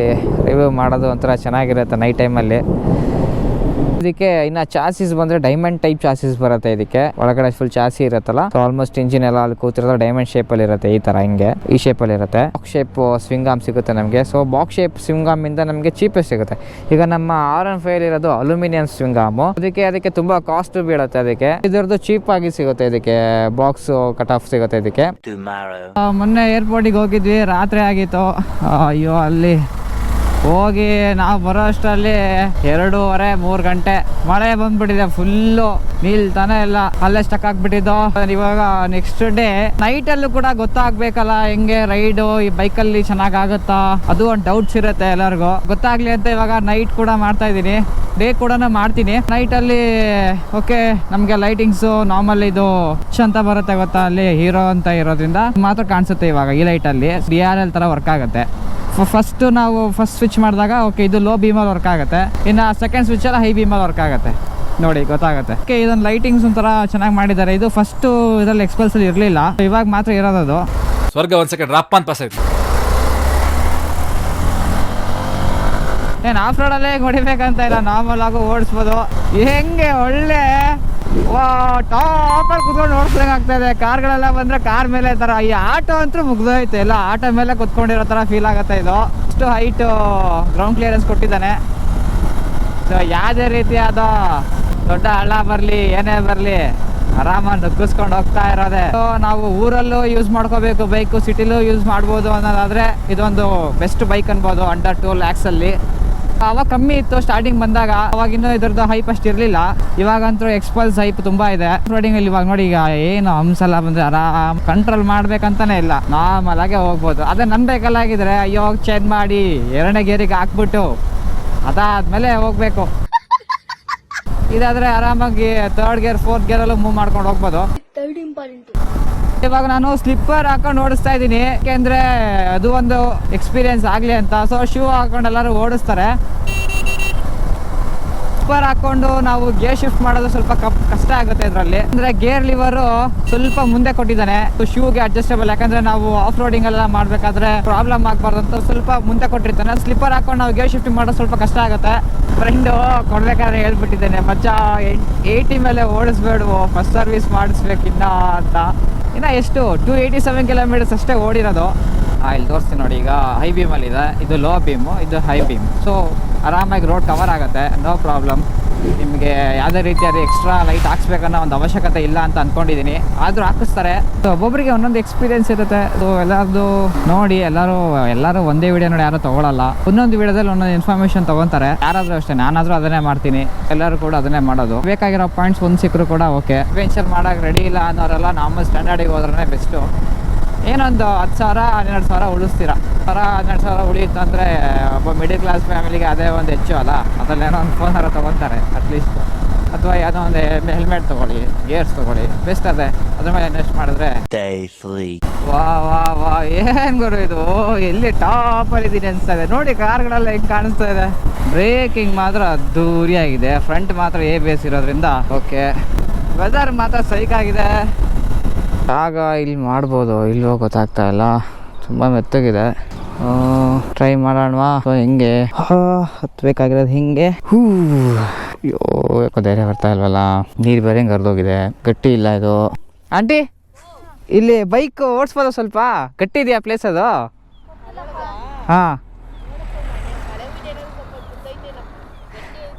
ರಿವ್ಯೂ ಮಾಡೋದು ಒಂಥರ ಚೆನ್ನಾಗಿರುತ್ತೆ ನೈಟ್ ಟೈಮಲ್ಲಿ ಇದಕ್ಕೆ ಇನ್ನ ಚಾಸಿಸ್ ಬಂದ್ರೆ ಡೈಮಂಡ್ ಟೈಪ್ ಚಾಸಿಸ್ ಬರುತ್ತೆ ಇದಕ್ಕೆ. ಒಳಗಡೆ ಫುಲ್ ಚಾಸಿ ಇರುತ್ತಲ್ಲ. ಆಲ್ಮೋಸ್ಟ್ ಇಂಜಿನ್ ಎಲ್ಲ ಅಲ್ಲಿ ಕೂತಿರೋದು ಡೈಮಂಡ್ ಶೇಪ್ ಅಲ್ಲಿ ಇರುತ್ತೆ ಈ ತರ ಹಿಂಗೆ. ಈ ಶೇಪ್ ಅಲ್ಲಿ ಇರುತ್ತೆ. ಬಾಕ್ಸ್ ಶೇಪ್ ಸ್ವಿಂಗ್ ಆಮ್ ಸಿಗುತ್ತೆ ನಮಗೆ. So box shape swing arm ಇಂದ ನಮಗೆ ಚೀಪೆಸ್ಟ್ ಸಿಗುತ್ತೆ. ಈಗ ನಮ್ಮ ಆರ್ ಎನ್ ಫೈವ್ ಇರೋದು ಅಲ್ಯೂಮಿನಿಯಂ ಆಮ್ ಅದಕ್ಕೆ ಅದಕ್ಕೆ ತುಂಬಾ ಕಾಸ್ಟ್ ಬೀಳುತ್ತೆ ಅದಕ್ಕೆ. ಇದರದ್ದು ಚೀಪ್ ಆಗಿ ಸಿಗುತ್ತೆ ಇದಕ್ಕೆ. ಬಾಕ್ಸ್ ಕಟ್ ಆಫ್ ಸಿಗುತ್ತೆ ಇದಕ್ಕೆ. ಮೊನ್ನೆ ಏರ್ಪೋರ್ಟಿಗೆ ಹೋಗಿದ್ವಿ. ರಾತ್ರಿ ಆಗಿತ್ತು. ಅಯ್ಯೋ ಅಲ್ಲಿ ಹೋಗಿ ನಾವು ಬರೋ ಅಷ್ಟರಲ್ಲಿ ಎರಡೂವರೆ, ಮೂರು ಗಂಟೆ. ಮಳೆ ಬಂದ್ಬಿಟ್ಟಿದೆ ಫುಲ್ಲು. ನಿಲ್ತಾನೆ ಇಲ್ಲ ಅಲ್ಲೇ ಸ್ಟಕ್ ಆಗ್ಬಿಟ್ಟಿದ್ದು. ಇವಾಗ ನೆಕ್ಸ್ಟ್ ಡೇ ನೈಟ್ ಅಲ್ಲೂ ಕೂಡ ಗೊತ್ತಾಗ್ಬೇಕಲ್ಲ, ಹೆಂಗೆ ರೈಡು, ಈ ಬೈಕಲ್ಲಿ ಚೆನ್ನಾಗ್ ಆಗುತ್ತಾ ಅದು ಒಂದು ಡೌಟ್ಸ್ ಇರುತ್ತೆ ಎಲ್ಲರಿಗೂ. ಗೊತ್ತಾಗ್ಲಿ ಅಂತ ಇವಾಗ ನೈಟ್ ಕೂಡ ಮಾಡ್ತಾ ಇದ್ದೀನಿ. ಡೇ ಕೂಡ ಮಾಡ್ತೀನಿ. ನೈಟ್ ಅಲ್ಲಿ ಓಕೆ ನಮ್ಗೆ ಲೈಟಿಂಗ್ಸ್ ನಾರ್ಮಲ್ ಇದು ಅಂತ ಬರುತ್ತೆ ಗೊತ್ತಾ? ಅಲ್ಲಿ ಹೀರೋ ಅಂತ ಇರೋದ್ರಿಂದ ಮಾತ್ರ ಕಾಣಿಸುತ್ತೆ ಇವಾಗ ಈ ಲೈಟ್ ಅಲ್ಲಿ. ಡಿ ಆರ್ ಎಲ್ ತರ ವರ್ಕ್ ಆಗುತ್ತೆ. ಫಸ್ಟ್ ನಾವು ಫಸ್ಟ್ ಸ್ವಿಚ್ ಮಾಡಿದಾಗ ಓಕೆ ಇದು ಲೋ ಬೀಮಲ್ಲಿ ವರ್ಕ್ ಆಗುತ್ತೆ. ಇನ್ನು ಸೆಕೆಂಡ್ ಸ್ವಿಚ್ ಎಲ್ಲ ಹೈ ಬೀಮಲ್ಲಿ ವರ್ಕ್ ಆಗುತ್ತೆ. ನೋಡಿ ಗೊತ್ತಾಗುತ್ತೆ. ಓಕೆ ಇದೊಂದು ಲೈಟಿಂಗ್ಸ್ ಒಂಥರ ಚೆನ್ನಾಗಿ ಮಾಡಿದ್ದಾರೆ. ಇದು ಫಸ್ಟ್ ಇದರಲ್ಲಿ ಎಕ್ಸ್ಪಲ್ಸಲ್ಲಿ ಇರಲಿಲ್ಲ. ಇವಾಗ ಮಾತ್ರ ಇರೋದದು ಸ್ವರ್ಗ ಒಂದು ಸೆಕೆಂಡ್ ರಪ್ಪ ಅಂತ ಪಾಸ್ ಆಯ್ತು. ಏನು ಆಫ್ ರೋಡಲ್ಲೇ ಹೊಡಿಬೇಕಂತ ಇಲ್ಲ? ನಾರ್ಮಲ್ ಆಗು ಓಡಿಸ್ಬೋದು. ಹೆಂಗೆ ಒಳ್ಳೆ ಟಾಪಲ್ಲಿ ಕುತ್ಕೊಂಡು ಓಡಿಸ್ದಂಗೆ ಇದೆ. ಕಾರ್ಗಳೆಲ್ಲ ಬಂದ್ರೆ ಕಾರ್ ಮೇಲೆ ಥರ ಈ ಆಟೋ ಅಂತೂ ಮುಗ್ದೋಯ್ತು. ಎಲ್ಲ ಆಟೋ ಮೇಲೆ ಕುತ್ಕೊಂಡಿರೋ ಥರ ಫೀಲ್ ಆಗುತ್ತೆ ಇದು. ಅಷ್ಟು ಹೈಟು ಗ್ರೌಂಡ್ ಕ್ಲಿಯರೆನ್ಸ್ ಕೊಟ್ಟಿದ್ದಾನೆ. ಸೊ ಯಾವುದೇ ರೀತಿಯಾದ ದೊಡ್ಡ ಹಳ್ಳ ಬರಲಿ, ಏನೇ ಬರಲಿ, ಆರಾಮಾಗಿ ನುಗ್ಗಿಸ್ಕೊಂಡು ಹೋಗ್ತಾ ಇರೋದೆ. ಸೊ ನಾವು ಊರಲ್ಲೂ ಯೂಸ್ ಮಾಡ್ಕೋಬೇಕು ಬೈಕು ಸಿಟಿಲೂ ಯೂಸ್ ಮಾಡ್ಬೋದು ಅನ್ನೋದಾದ್ರೆ, ಇದೊಂದು ಬೆಸ್ಟ್ ಬೈಕ್ ಅನ್ಬೋದು ಅಂಡರ್ ಟೂ ಲ್ಯಾಕ್ಸ್ ಅಲ್ಲಿ. ಅವಾಗ ಕಮ್ಮಿ ಇತ್ತು ಸ್ಟಾರ್ಟಿಂಗ್ ಬಂದಾಗ ಅವಾಗಿನ್ನೂ ಇದ್ರದ್ದು ಹೈಪ್ ಅಷ್ಟು ಇರಲಿಲ್ಲ. ಇವಾಗಂತೂ ಎಕ್ಸ್ಪಲ್ಸ್ ಹೈಪ್ ತುಂಬಾ ಇದೆ. ರೋಡಿಂಗ್ ಅಲ್ಲಿ ಇವಾಗ ನೋಡಿ ಈಗ ಏನು ಹಂಸಲ್ಲ ಬಂದ್ರೆ ಆರಾಮ್ ಕಂಟ್ರೋಲ್ ಮಾಡ್ಬೇಕಂತಾನೆ ಇಲ್ಲ. ನಾರ್ಮಲ್ ಆಗಿ ಹೋಗ್ಬೋದು. ಅದೇ ನಮ್ ಬೈಕಲ್ಲಿ ಆಗಿದ್ರೆ ಅಯ್ಯೋ ಚೇಂಜ್ ಮಾಡಿ, ಎರಡನೇ ಗೇರಿಗೆ ಹಾಕ್ಬಿಟ್ಟು ಅದಾದ್ಮೇಲೆ ಹೋಗ್ಬೇಕು. ಇದಾದ್ರೆ ಆರಾಮಾಗಿ ತರ್ಡ್ ಗೇರ್ ಫೋರ್ತ್ ಗೇರ್ ಅಲ್ಲೂ ಮೂವ್ ಮಾಡ್ಕೊಂಡು ಹೋಗ್ಬೋದು. ಇವಾಗ ನಾನು ಸ್ಲಿಪ್ಪರ್ ಹಾಕೊಂಡು ಓಡಿಸ್ತಾ ಇದ್ದೀನಿ. ಯಾಕೆಂದ್ರೆ ಅದು ಒಂದು ಎಕ್ಸ್ಪೀರಿಯನ್ಸ್ ಆಗಲಿ ಅಂತ. ಸೊ ಶೂ ಹಾಕೊಂಡು ಎಲ್ಲರೂ ಓಡಿಸ್ತಾರೆ. ಸ್ಲಿಪ್ಪರ್ ಹಾಕೊಂಡು ನಾವು ಗೇರ್ ಶಿಫ್ಟ್ ಮಾಡೋದು ಸ್ವಲ್ಪ ಕಷ್ಟ ಆಗುತ್ತೆ ಇದರಲ್ಲಿ. ಅಂದ್ರೆ ಗೇರ್ ಲಿವರು ಸ್ವಲ್ಪ ಮುಂದೆ ಕೊಟ್ಟಿದ್ದಾನೆ. ಶೂಗೆ ಅಡ್ಜಸ್ಟೇಬಲ್ ಯಾಕಂದ್ರೆ ನಾವು ಆಫ್ ರೋಡಿಂಗ್ ಎಲ್ಲ ಮಾಡ್ಬೇಕಾದ್ರೆ ಪ್ರಾಬ್ಲಮ್ ಆಗ್ಬಾರ್ದು ಅಂತ ಸ್ವಲ್ಪ ಮುಂದೆ ಕೊಟ್ಟಿರ್ತಾನೆ. ಸ್ಲಿಪ್ಪರ್ ಹಾಕೊಂಡು ನಾವು ಗೇರ್ ಶಿಫ್ಟ್ ಮಾಡೋದು ಸ್ವಲ್ಪ ಕಷ್ಟ ಆಗುತ್ತೆ. ಫ್ರೆಂಡು ಕೊಡ್ಬೇಕಾದ್ರೆ ಹೇಳ್ಬಿಟ್ಟಿದ್ದೇನೆ. ಮಚ್ಚ ಏಯ್ಟಿ ಮೇಲೆ ಓಡಿಸ್ಬೇಡು ಫಸ್ಟ್ ಸರ್ವಿಸ್ ಮಾಡಿಸ್ಬೇಕಿನ್ನ ಅಂತ. ಇನ್ನ ಎಷ್ಟು ಟೂ ಏಯ್ಟಿ ಸೆವೆನ್ ಕಿಲೋಮೀಟರ್ಸ್ ಅಷ್ಟೇ ಓಡಿರೋದು. ಇಲ್ಲಿ ತೋರಿಸ್ತೀನಿ ನೋಡಿ, ಈಗ ಹೈ ಬೀಮಲ್ಲಿದೆ ಇದು. ಲೋ ಬೀಮು ಇದು ಹೈ ಬೀಮ್ ಸೊ ಆರಾಮಾಗಿ ರೋಡ್ ಕವರ್ ಆಗುತ್ತೆ ನೋ ಪ್ರಾಬ್ಲಮ್ ನಿಮಗೆ ಯಾವುದೇ ರೀತಿಯಾದ ಎಕ್ಸ್ಟ್ರಾ ಲೈಟ್ ಹಾಕ್ಸ್ಬೇಕನ್ನೋ ಒಂದು ಅವಶ್ಯಕತೆ ಇಲ್ಲ ಅಂತ ಅಂದ್ಕೊಂಡಿದ್ದೀನಿ ಆದರೂ ಹಾಕಿಸ್ತಾರೆ. ಒಬ್ಬೊಬ್ಬರಿಗೆ ಒಂದೊಂದು ಎಕ್ಸ್ಪೀರಿಯನ್ಸ್ ಇರುತ್ತೆ. ಅದು ಎಲ್ಲರದು ನೋಡಿ, ಎಲ್ಲರೂ ಎಲ್ಲರೂ ಒಂದೇ ವಿಡಿಯೋ ನೋಡಿ ಯಾರು ತೊಗೊಳಲ್ಲ. ಒಂದೊಂದು ವಿಡಿಯೋದಲ್ಲಿ ಒಂದೊಂದು ಇನ್ಫಾರ್ಮೇಷನ್ ತಗೊಂತಾರೆ. ಯಾರಾದರೂ ಅಷ್ಟೇ, ನಾನಾದರೂ ಅದನ್ನೇ ಮಾಡ್ತೀನಿ. ಎಲ್ಲರೂ ಕೂಡ ಅದನ್ನೇ ಮಾಡೋದು. ಬೇಕಾಗಿರೋ ಪಾಯಿಂಟ್ಸ್ ಒಂದು ಸಿಕ್ಕರು ಕೂಡ ಓಕೆ ವೆಂಚರ್ ಮಾಡೋಕೆ ರೆಡಿ ಇಲ್ಲ ಅನ್ನೋರೆಲ್ಲ ನಾರ್ಮಲ್ ಸ್ಟ್ಯಾಂಡರ್ಡಿಗೆ ಹೋದ್ರೆ ಬೆಸ್ಟು ಏನೊಂದು ಹತ್ತು ಸಾವಿರ ಹನ್ನೆರಡು ಸಾವಿರ ಉಳಿಸ್ತೀರ? ಸಾವಿರ ಹನ್ನೆರಡು ಸಾವಿರ ಉಳಿಯುತ್ತೆ ಅಂದರೆ ಒಬ್ಬ ಮಿಡಿಲ್ ಕ್ಲಾಸ್ ಫ್ಯಾಮಿಲಿಗೆ ಅದೇ ಒಂದು ಹೆಚ್ಚು ಅಲ್ಲ? ಅದರಲ್ಲಿ ಏನೋ ಒಂದು ಫೋನ್ ಹರ ತೊಗೊತಾರೆ ಅಟ್ಲೀಸ್ಟ್ ಅಥವಾ ಯಾವುದೋ ಒಂದು ಹೆಲ್ಮೆಟ್ ತೊಗೊಳ್ಳಿ ಗೇರ್ಸ್ ತೊಗೊಳ್ಳಿ ಬೆಸ್ಟ್ ಅದೇ. ಅದ್ರ ಮೇಲೆ ಇನ್ವೆಸ್ಟ್ ಮಾಡಿದ್ರೆ ವಾ ವಾ ವಾ ಏನ್ ಗುರು ಇದು? ಎಲ್ಲಿ ಟಾಪ್ ಅಲ್ಲಿ ಇದೀನಿ ಅನ್ಸ್ತಾ ಇದೆ ನೋಡಿ ಕಾರ್ಗಳೆಲ್ಲ ಹೆಂಗ್ ಕಾಣಿಸ್ತಾ ಇದೆ. ಬ್ರೇಕಿಂಗ್ ಮಾತ್ರ ಅದ್ದೂರಿಯಾಗಿದೆ. ಫ್ರಂಟ್ ಮಾತ್ರ ಎ ಬೇಸ್ ಇರೋದ್ರಿಂದ ಓಕೆ ವೆದರ್ ಮಾತ್ರ ಸೈಕ್ ಆಗ ಇಲ್ಲಿ ಮಾಡ್ಬೋದು ಇಲ್ವೋ ಗೊತ್ತಾಗ್ತಾ ಇಲ್ಲ. ತುಂಬ ಮೆತ್ತಗಿದೆ. ಟ್ರೈ ಮಾಡೋಣವಾ? ಸೊ ಹೆಂಗೆ? ಹತ್ಬೇಕಾಗಿರೋದು ಹಿಂಗೆ. ಹೂ, ಅಯ್ಯೋ, ಯಾಕೋ ಧೈರ್ಯ ಬರ್ತಾ ಇಲ್ವಲ್ಲ? ನೀರು ಬೇರೆ ಹೆಂಗೆ ಹರಿದೋಗಿದೆ. ಗಟ್ಟಿ ಇಲ್ಲ ಇದು. ಆಂಟಿ, ಇಲ್ಲಿ ಬೈಕ್ ಓಡಿಸ್ಬೋದು ಸ್ವಲ್ಪ. ಗಟ್ಟಿ ಇದೆಯಾ ಪ್ಲೇಸ್ ಅದು? ಹಾಂ.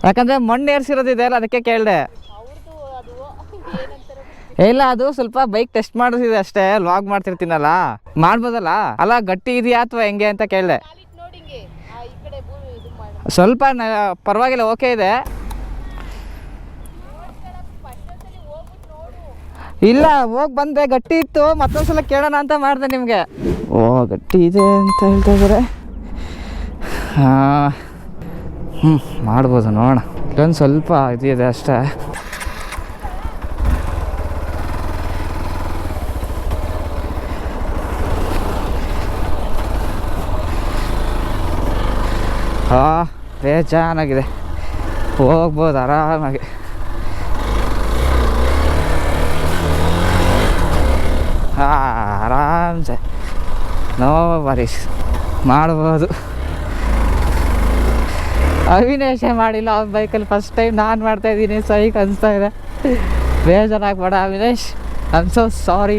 ಯಾಕಂದ್ರೆ ಮಣ್ಣು ಏರ್ಸಿರೋದಿದೆ ಅಲ್ಲ, ಅದಕ್ಕೆ ಕೇಳಿದೆ. ಇಲ್ಲ, ಅದು ಸ್ವಲ್ಪ ಬೈಕ್ ಟೆಸ್ಟ್ ಮಾಡಿಸಿದೆ ಅಷ್ಟೇ ಲಾಗ್ ಮಾಡ್ತಿರ್ತೀನಲ್ಲ? ಮಾಡ್ಬೋದಲ್ಲ? ಅಲ್ಲ, ಗಟ್ಟಿ ಇದೆಯಾ ಅಥವಾ ಹೆಂಗೆ ಅಂತ ಕೇಳಿದೆ. ಸ್ವಲ್ಪ ಪರವಾಗಿಲ್ಲ ಓಕೆ ಇದೆ. ಇಲ್ಲ, ಹೋಗಿ ಬಂದೆ ಗಟ್ಟಿ ಇತ್ತು, ಮತ್ತೊಂದ್ಸಲ ಕೇಳೋಣ ಅಂತ ಮಾಡಿದೆ ನಿಮಗೆ. ಓ, ಗಟ್ಟಿ ಇದೆ ಅಂತ ಹೇಳ್ತಾ ಇದ್ದಾರೆ ಹಾಂ ಹ್ಞೂ ಮಾಡ್ಬೋದು, ನೋಡೋಣ. ಇಲ್ಲೊಂದು ಸ್ವಲ್ಪ ಇದಿದೆ ಅಷ್ಟೇ. ಹಾಂ ಬೇಜಾನಾಗಿದೆ ಹೋಗ್ಬೋದು ಆರಾಮಾಗಿ. ಆರಾಮ್ಸೆ. ನೋ ವರೀಸ್ ಮಾಡ್ಬೋದು. ಅವಿನೇಶ ಮಾಡಿಲ್ಲ? ಅವ್ನ ಬೈಕಲ್ಲಿ ಫಸ್ಟ್ ಟೈಮ್ ನಾನು ಮಾಡ್ತಾ ಇದ್ದೀನಿ. ಸೈಕ್ ಅನಿಸ್ತಾ ಇದೆ. ಬೇಜಾರಾಗ್ಬೇಡ ಅವಿನೇಶ್. ಐ ಸೊ ಸಾರಿ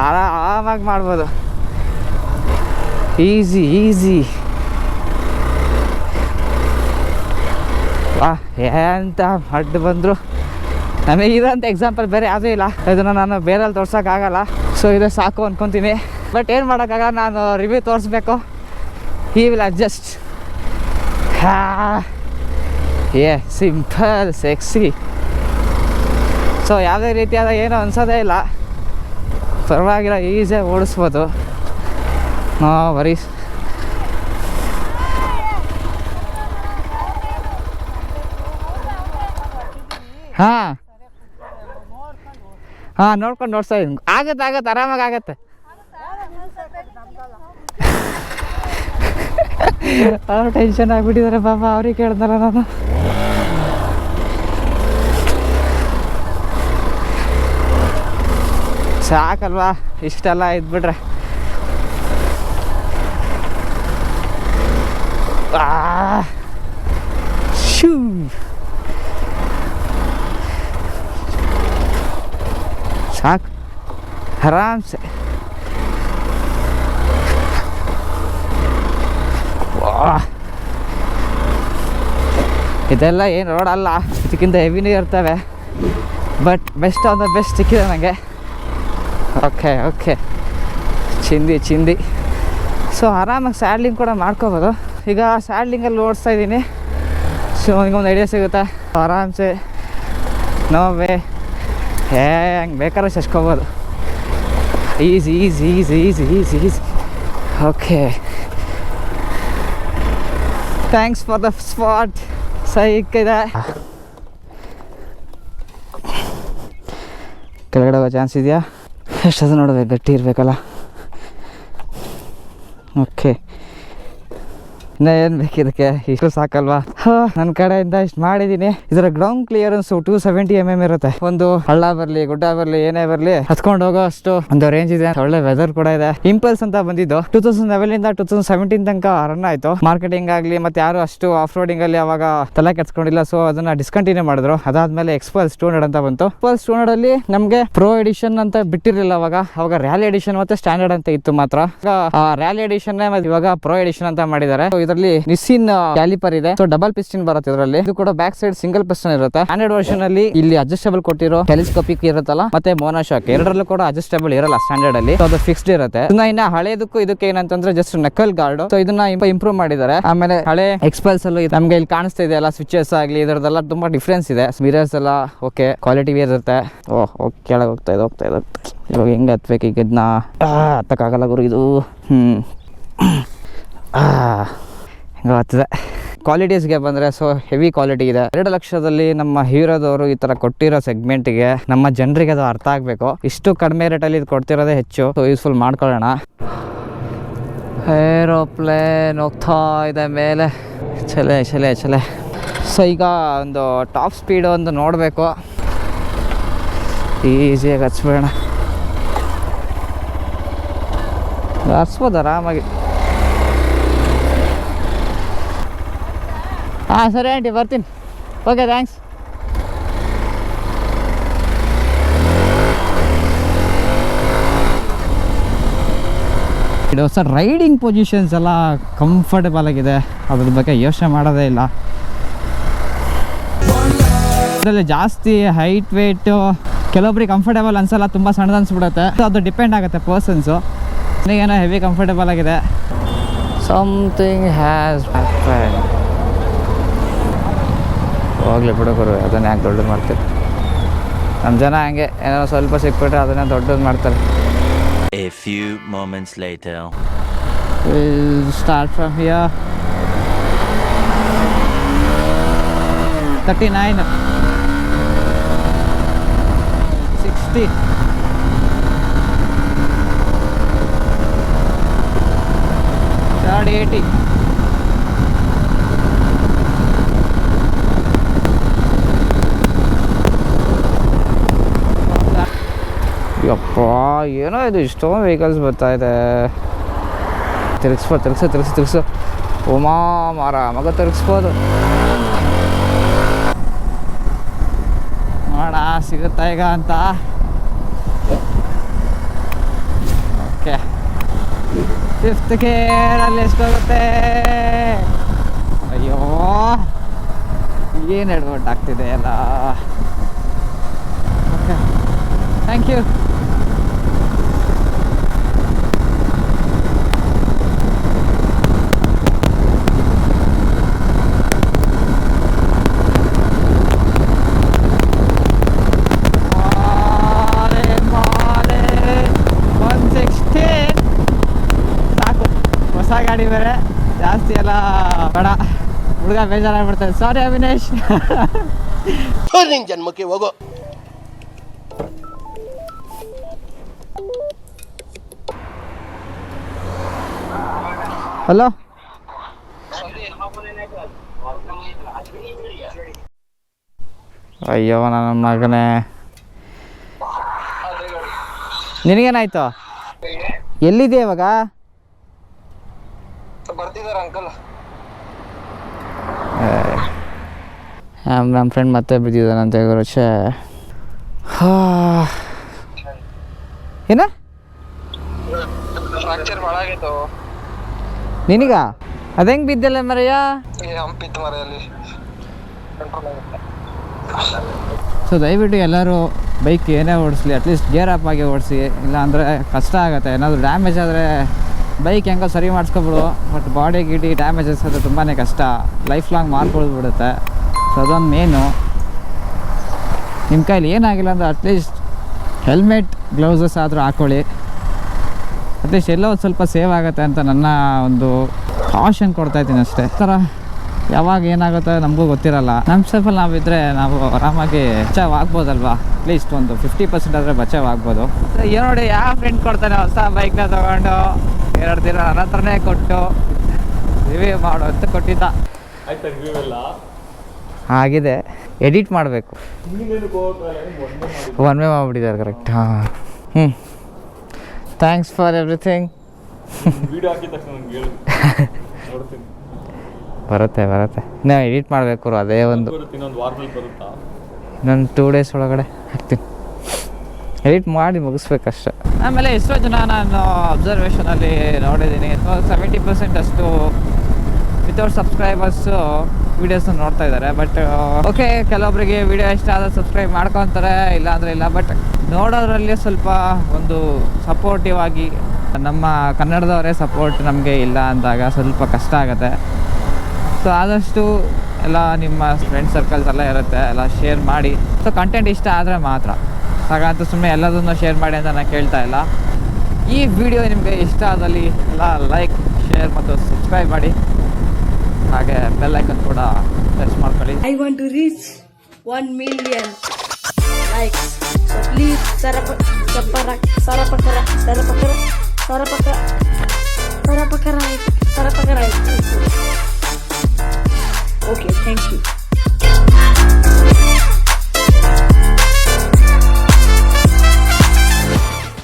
ಆರಾಮಾಗಿ ಮಾಡ್ಬೋದು. ಈಸಿ ಈಸಿ ವಾ ಎಂತ ಅಡ್ಡು ಬಂದರು. ನಮಗೆ ಇರೋಂಥ ಎಕ್ಸಾಂಪಲ್ ಬೇರೆ ಯಾವುದೂ ಇಲ್ಲ. ಇದನ್ನು ನಾನು ಬೇರೆಲ್ಲಿ ತೋರ್ಸೋಕ್ಕಾಗಲ್ಲ ಸೊ ಇದೇ ಸಾಕು ಅಂದ್ಕೊತೀನಿ ಬಟ್ ಏನು ಮಾಡೋಕ್ಕಾಗಲ್ಲ, ನಾನು ರಿವ್ಯೂ ತೋರಿಸ್ಬೇಕು. ಈ will adjust a simple sexy so ಯಾವುದೇ ರೀತಿಯಾದ ಏನೂ ಅನ್ಸೋದೇ ಇಲ್ಲ. ಪರವಾಗಿಲ್ಲ ಈಸಿಯಾಗಿ ಓಡಿಸ್ಬೋದು. ಹಾಂ ವರೀಸ್ ಹಾಂ. ಹಾಂ, ನೋಡ್ಕೊಂಡು ನೋಡ್ತಾ ಇದ್ದೀನಿ ಆಗತ್ತೆ ಆಗತ್ತೆ, ಆರಾಮಾಗಿ ಆಗತ್ತೆ. ಅವ್ರು ಟೆನ್ಷನ್ ಆಗಿಬಿಟ್ಟಿದ್ದಾರೆ ಬಾಬಾ ಅವ್ರಿಗೆ ಕೇಳ್ದಲ್ಲ ನಾನು. ಸಾಕಲ್ವಾ? ಇಷ್ಟೆಲ್ಲ ಇದ್ಬಿಟ್ರೆ ಆ ಶೂ ಸಾಕು ಆರಾಮ್ಸೆ. ಇದೆಲ್ಲ ಏನು ರೋಡ್ ಅಲ್ಲ ಇದಕ್ಕಿಂತ ಹೆವಿನೂ ಇರ್ತವೆ. But best on the best ಸಿಕ್ಕಿದೆ ನನಗೆ ಓಕೆ ಓಕೆ ಚಿಂದಿ ಚಿಂದಿ. ಸೊ ಆರಾಮಾಗಿ ಸ್ಯಾಡ್ಲಿಂಗ್ ಕೂಡ ಮಾಡ್ಕೋಬೋದು. ಈಗ ಸ್ಯಾಡ್ಲಿಂಗಲ್ಲಿ ಓಡಿಸ್ತಾ ಇದ್ದೀನಿ. ಸೊ ಒಂದು ಐಡಿಯಾ ಸಿಗುತ್ತೆ? ಆರಾಮ್ಸೆ. ನೋವೇ. ಹೇ ಹಂಗೆ ಬೇಕಾದ್ರೆ ಶಸ್ಕೋಬೋದು. Easy easy easy easy easy easy okay thanks for the spot ಸೈಕಿದೆ ಕೆಳಗಡೆ ಹೋಗೋ ಚಾನ್ಸ್ ಇದೆಯಾ? ಎಷ್ಟದು ನೋಡಬೇಕು? ಗಟ್ಟಿ ಇರಬೇಕಲ್ಲ. ಓಕೆ ಇನ್ನ ಏನು ಬೇಕು ಇದಕ್ಕೆ? ಇಷ್ಟು ಸಾಕಲ್ವಾ? ನನ್ನ ಕಡೆಯಿಂದ ಇಷ್ಟು ಮಾಡಿದೀನಿ. ಇದರ ground clearance two seventy M M ಇರುತ್ತೆ. ಒಂದು ಹಳ್ಳ ಬರಲಿ, ಗುಡ್ಡ ಬರಲಿ, ಏನೇ ಬರಲಿ, ಹತ್ಕೊಂಡು ಹೋಗೋ ಅಷ್ಟು ಒಂದು ರೇಂಜ್ ಇದೆ. ಒಳ್ಳೆ ವೆದರ್ ಕೂಡ ಇದೆ. ಇಂಪಲ್ಸ್ ಅಂತ ಬಂದಿದ್ದು. ಟೂ ತೌಸಂಡ್ ಲೆವೆನ್ ಇಂದ ಟೂ ತೌಸಂಡ್ ಸೆವೆಂಟೀನ್ ತನಕ ರನ್ ಆಯ್ತು. ಮಾರ್ಕೆಟಿಂಗ್ ಆಗಲಿ ಮತ್ತೆ ಯಾರು ಅಷ್ಟು ಆಫ್ ರೋಡಿಂಗ್ ಅಲ್ಲಿ ಅವಾಗ ತಲೆ ಕೆತ್ಕೊಂಡಿಲ್ಲ ಸೊ ಅದನ್ನ ಡಿಸ್ಕಂಟಿನ್ಯೂ ಮಾಡಿದ್ರು. ಅದಾದ್ಮೇಲೆ ಎಕ್ಸ್ಪಲ್ಸ್ ಟೂ ಹಂಡ್ರೆಡ್ ಅಂತ ಬಂತು. ಎಕ್ಸ್ಪಲ್ಸ್ ಟೂ ಹಂಡ್ರೆಡ್ ಅಲ್ಲಿ ನಮಗೆ ಪ್ರೋ ಎಡಿಷನ್ ಅಂತ ಬಿಟ್ಟಿರಲಿಲ್ಲ ಅವಾಗ. ಅವಾಗ ರ್ಯಾಲಿ ಎಡಿಷನ್ ಮತ್ತೆ ಸ್ಟ್ಯಾಂಡರ್ಡ್ ಅಂತ ಇತ್ತು ಮಾತ್ರ. ರ್ಯಾಲಿ ಎಡಿಷನ್ ಇವಾಗ ಪ್ರೋ ಎಡಿಷನ್ ಅಂತ ಮಾಡಿದ್ದಾರೆ. ಇದರಲ್ಲಿ ನಿಸ್ಸಿನ್ ಕ್ಯಾಲಿಪರ್ ಇದೆ. ಸೊ ಡಬಲ್ ಪಿಸ್ಟಿನ್ ಬರುತ್ತೆ ಇದರಲ್ಲಿ. ಇದು ಕೂಡ ಬ್ಯಾಕ್ ಸೈಡ್ ಸಿಂಗಲ್ ಪಿಸ್ಟನ್ ಇರುತ್ತೆ. ಸ್ಟ್ಯಾಂಡರ್ಡ್ ವರ್ಷನ್ ಅಲ್ಲಿ ಇಲ್ಲಿ ಅಡ್ಜಸ್ಟಬಲ್ ಕೊಟ್ಟಿರೋ ಟೆಲಿಸ್ಕೋಪಿಕ್ ಇರುತ್ತಲ್ಲ, ಮತ್ತೆ ಮೋನಾಶಾಕ್ ಎರಡರಲ್ಲೂ ಕೂಡ ಅಡ್ಜಸ್ಟಬಲ್ ಇರಲ್ಲ ಸ್ಟ್ಯಾಂಡರ್ಡ್ ಅಲ್ಲಿ. ಅದು ಫಿಕ್ಸ್ಡ್ ಇರುತ್ತೆ. ಇನ್ನ ಹಳೇದಕ್ಕೂ ಇದಕ್ಕೆ ಏನಂತಂದ್ರೆ ಜಸ್ಟ್ ನಕಲ್ ಗಾರ್ಡ್ ಸೊ ಇದನ್ನ ಇಂಪ್ರೂವ್ ಮಾಡಿದ್ದಾರೆ. ಆಮೇಲೆ ಹಳೆ ಎಕ್ಸ್ಪಲ್ಸ್ ಅಲ್ಲೂ ನಮ್ಗೆ ಇಲ್ಲಿ ಕಾಣಿಸ್ತಾ ಇದೆ ಅಲ್ಲ ಸ್ವಿಚಸ್ ಆಗ್ಲಿ ಇದರದೆಲ್ಲ ತುಂಬಾ ಡಿಫ್ರೆನ್ಸ್ ಇದೆ. ಮಿರರ್ಸ್ ಎಲ್ಲ ಓಕೆ ಕ್ವಾಲಿಟಿ ಇರುತ್ತೆ. ಓಹ್ ಓಕೆ ಕೆಳಗೆ ಹೋಗ್ತಾ ಇದೆ ಹೋಗ್ತಾ ಇದೆ. ಇವಾಗ ಹೆಂಗ್ ಹತ್ಬೇಕು ಈಗ ಇದನ್ನ? ಹತ್ತಕ್ಕಾಗಲ್ಲ ಗುರು ಇದು. ಹ್ಮ್. ಹತ್ತಿದೆ ಕ್ವಾಲಿಟೀಸ್ಗೆ ಬಂದರೆ ಸೊ ಹೆವಿ ಕ್ವಾಲಿಟಿ ಇದೆ. ಎರಡು ಲಕ್ಷದಲ್ಲಿ ನಮ್ಮ ಹೀರೋದವರು ಈ ಥರ ಕೊಟ್ಟಿರೋ ಸೆಗ್ಮೆಂಟಿಗೆ ನಮ್ಮ ಜನರಿಗೆ ಅದು ಅರ್ಥ ಆಗಬೇಕು. ಇಷ್ಟು ಕಡಿಮೆ ರೇಟಲ್ಲಿ ಇದು ಕೊಡ್ತಿರೋದೇ ಹೆಚ್ಚು. ಸೊ ಯೂಸ್ಫುಲ್ ಮಾಡ್ಕೊಳ್ಳೋಣ. ಏರೋಪ್ಲೇನ್ ಹೋಗ್ತಾ ಇದೆ ಮೇಲೆ. ಚಲೇ ಚಲೇ ಚಲೇ. ಸೊ ಈಗ ಒಂದು ಟಾಪ್ ಸ್ಪೀಡ್ ಒಂದು ನೋಡಬೇಕು. ಈಸಿಯಾಗಿ ಹಚ್ಬೇಡ ಹಚ್ಬೋದು ಆರಾಮಾಗಿ. ಹಾಂ, ಸರಿ ಆಂಟಿ, ಬರ್ತೀನಿ. ಓಕೆ ಥ್ಯಾಂಕ್ಸ್ ಇದು ಸರ್ ರೈಡಿಂಗ್ ಪೊಸಿಷನ್ಸ್ ಎಲ್ಲ ಕಂಫರ್ಟಬಲ್ ಆಗಿದೆ. ಅದ್ರ ಬಗ್ಗೆ ಯೋಚನೆ ಮಾಡೋದೇ ಇಲ್ಲ. ಅದರಲ್ಲಿ ಜಾಸ್ತಿ ಹೈಟ್ ವೇಟು ಕೆಲವೊಬ್ರಿಗೆ ಕಂಫರ್ಟೇಬಲ್ ಅನ್ಸಲ್ಲ, ತುಂಬ ಸಣ್ಣದು ಅನ್ಸ್ಬಿಡುತ್ತೆ. ಅದು ಡಿಪೆಂಡ್ ಆಗುತ್ತೆ ಪರ್ಸನ್ಸು ನನಗೇನೋ ಹೆವಿ ಕಂಫರ್ಟೇಬಲ್ ಆಗಿದೆ. ಸಮಥಿಂಗ್ ಹ್ಯಾಸ್ ಹೋಗ್ಲಿ ಬಿಡೋಕರು ಅದನ್ನ ಯಾಕೆ ದೊಡ್ಡದು ಮಾಡ್ತಾರೆ ನಮ್ಮ ಜನ ಹಂಗೆ ಏನೋ ಸ್ವಲ್ಪ ಸಿಕ್ಬಿಟ್ರೆ ಅದನ್ನ ದೊಡ್ಡದು ಮಾಡ್ತಾರೆ A few moments later. We'll start from here. 39 60 Third 80 ಯಪ್ಪ, ಏನೋ ಇದು ಇಷ್ಟೊಂದು ವೆಹಿಕಲ್ಸ್ ಬರ್ತಾ ಇದೆ. ತಿರುಗಿಸ್ಬೋದು, ತಿರ್ಗಿಸ ತಿರ್ಗಿಸ ತಿರ್ಗಿಸ. ಉಮಾ, ಮಾರ, ಮಗ ತಿರುಗಿಸ್ಬೋದು. ನೋಡ ಸಿಗುತ್ತಾ ಈಗ ಅಂತ. ಓಕೆ. ಫಿಫ್ತ್ ಕೇರಲ್ಲಿ ಎಷ್ಟೋಗುತ್ತೆ? ಅಯ್ಯೋ. ಏನು ಎಡ್ವರ್ಟ್ ಆಗ್ತಿದೆ ಎಲ್ಲ? ಓಕೆ. ಥ್ಯಾಂಕ್ ಯು ಮಾಲೆ ಮಾಲೆ ಒನ್ ಸಿಕ್ಸ್ಟೀನ್ ಸಾಕು ಹೊಸ ಗಾಡಿ ಬೇರೆ ಜಾಸ್ತಿ ಎಲ್ಲ ಬೇಡ ಹುಡುಗ ಬೇಜಾರಾಗ್ಬಿಡ್ತಾರೆ ಸಾರಿ ಅವಿನೇಶ್. ನಿನ್ ಜನ್ಮಕ್ಕೆ ಹೋಗೋ. ಹಲೋ? ಅಯ್ಯೋ ನನ್ನ ಮಗನೇ. ನಿನಗೇನಾಯ್ತು? ಎಲ್ಲಿದೆ ಇವಾಗ? ನಮ್ಮ ಫ್ರೆಂಡ್ ಮತ್ತೆ ಬಿದ್ದಿದ್ದಾನಂತೆ ಗುರುಚೆ ಏನ? ಫ್ರಾಕ್ಚರ್ ಭಾಳ ಆಗೈತು ನಿನಗ? ಅದಂಗೆ ಬಿದ್ದಲ್ಲ ಮರಯ್ಯ ಈ ಹಂಪಿತ್ತು ಮರೆಯಲ್ಲಿ ಸೊ ದಯವಿಟ್ಟು ಎಲ್ಲರೂ ಬೈಕ್ ಏನೇ ಓಡಿಸ್ಲಿ ಅಟ್ಲೀಸ್ಟ್ ಗೇರ್ ಅಪ್ ಆಗಿ ಓಡಿಸಿ ಇಲ್ಲಾಂದರೆ ಕಷ್ಟ ಆಗುತ್ತೆ. ಏನಾದರೂ ಡ್ಯಾಮೇಜ್ ಆದರೆ ಬೈಕ್ ಹೆಂಗೋ ಸರಿ ಮಾಡಿಸ್ಕೊಬಿಡು ಬಟ್ ಬಾಡಿ ಗಿಡಿ ಡ್ಯಾಮೇಜಸ್ ಅದು ತುಂಬಾ ಕಷ್ಟ. ಲೈಫ್ ಲಾಂಗ್ ಮಾರ್ಕೊಳ್ಬಿಡುತ್ತೆ ಸೊ ಅದೊಂದು ಮೇನು ನಿಮ್ಮ ಕೈಲಿ ಏನಾಗಿಲ್ಲ ಅಂದರೆ ಅಟ್ಲೀಸ್ಟ್ ಹೆಲ್ಮೆಟ್ ಗ್ಲೌಸಸ್ ಆದರೂ ಹಾಕ್ಕೊಳ್ಳಿ ಅಟ್ಲೀಸ್ಟ್ ಎಲ್ಲೋ ಸ್ವಲ್ಪ ಸೇವ್ ಆಗುತ್ತೆ ಅಂತ ನನ್ನ ಒಂದು ಕಾಶನ್ ಕೊಡ್ತಾಯಿದ್ದೀನಿ ಅಷ್ಟೇ. ಥರ ಯಾವಾಗ ಏನಾಗುತ್ತೆ ನಮಗೂ ಗೊತ್ತಿರಲ್ಲ. ನಮ್ಮ ಸೆಲ್ಫಲ್ಲಿ ನಾವಿದ್ದರೆ ನಾವು ಆರಾಮಾಗಿ ಬಚಾವ್ ಆಗ್ಬೋದಲ್ವಾ ಅಟ್ಲೀಸ್ಟ್ ಒಂದು ಫಿಫ್ಟಿ ಪರ್ಸೆಂಟ್ ಆದರೆ ಬಚಾವ್ ಆಗ್ಬೋದು ಏನೋ ನೋಡಿ, ಯಾವ ಫ್ರೆಂಡ್ ಕೊಡ್ತಾನೆ ಹೊಸ ಬೈಕ್ನ ತಗೊಂಡು? ಎರಡು ದಿನ ನನ್ನ ಹತ್ರನೇ ಕೊಟ್ಟು ರಿವ್ಯೂ ಮಾಡು ಅಂತ ಕೊಟ್ಟಿದ್ದ. ಆಗಿದೆ. ಎಡಿಟ್ ಮಾಡಬೇಕು. ಒನ್ ವೇ ಮಾಡಿಬಿಟ್ಟಿದ್ದಾರೆ ಕರೆಕ್ಟ್ ಹಾಂ. ಹ್ಞೂ ಥ್ಯಾಂಕ್ಸ್ ಫಾರ್ ಎವ್ರಿಥಿಂಗ್ ಬರುತ್ತೆ ಬರುತ್ತೆ. ನಾವು ಎಡಿಟ್ ಮಾಡಬೇಕು ಅದೇ ಒಂದು. ಇನ್ನೊಂದು ಟೂ ಡೇಸ್ ಒಳಗಡೆ ಹಾಕ್ತೀನಿ. ಎಡಿಟ್ ಮಾಡಿ ಮುಗಿಸ್ಬೇಕಷ್ಟೆ. ಆಮೇಲೆ ಎಷ್ಟೋ ಜನ ನಾನು ಅಬ್ಸರ್ವೇಷನಲ್ಲಿ ನೋಡಿದ್ದೀನಿ. ಸೆವೆಂಟಿ ಪರ್ಸೆಂಟ್ ಅಷ್ಟು ವಿತೌಟ್ ಸಬ್ಸ್ಕ್ರೈಬರ್ಸು ವೀಡಿಯೋಸ್ ನೋಡ್ತಾ ಇದ್ದಾರೆ. ಬಟ್ ಓಕೆ ಕೆಲವೊಬ್ಬರಿಗೆ ವಿಡಿಯೋ ಇಷ್ಟ ಆದರೆ ಸಬ್ಸ್ಕ್ರೈಬ್ ಮಾಡ್ಕೊತಾರೆ ಇಲ್ಲ ಅಂದರೆ ಇಲ್ಲ. ಬಟ್ ನೋಡೋದ್ರಲ್ಲಿ ಸ್ವಲ್ಪ ಒಂದು ಸಪೋರ್ಟಿವ್ ಆಗಿ ನಮ್ಮ ಕನ್ನಡದವರೇ ಸಪೋರ್ಟ್ ನಮಗೆ ಇಲ್ಲ ಅಂದಾಗ ಸ್ವಲ್ಪ ಕಷ್ಟ ಆಗುತ್ತೆ. ಸೊ ಆದಷ್ಟು ಎಲ್ಲ ನಿಮ್ಮ ಫ್ರೆಂಡ್ ಸರ್ಕಲ್ಸ್ ಎಲ್ಲ ಇರುತ್ತೆ. ಎಲ್ಲ ಶೇರ್ ಮಾಡಿ. ಸೊ ಕಂಟೆಂಟ್ ಇಷ್ಟ ಆದರೆ ಮಾತ್ರ. ಹಾಗಂತ ಸುಮ್ಮನೆ ಎಲ್ಲದನ್ನು ಶೇರ್ ಮಾಡಿ ಅಂತ ನಾನು ಕೇಳ್ತಾ ಇಲ್ಲ. ಈ ವಿಡಿಯೋ ನಿಮಗೆ ಇಷ್ಟ ಆದಲ್ಲಿ ಎಲ್ಲ ಲೈಕ್ ಶೇರ್ ಮತ್ತು ಸಬ್ಸ್ಕ್ರೈಬ್ ಮಾಡಿ. ಹಾಗೆ ಬೆಲ್ ಐಕನ್ ಕೂಡ ಪ್ರೆಸ್ ಮಾಡ್ಕೊಳ್ಳಿ. I want to reach 1 million like please ಸರಪ ಸರಪರ ಸರಪಕರ ಸರಪಕರ ರೈಟ್ ಸರಪಕರ ಸರಪಕರ ಓಕೆ ಥ್ಯಾಂಕ್ ಯು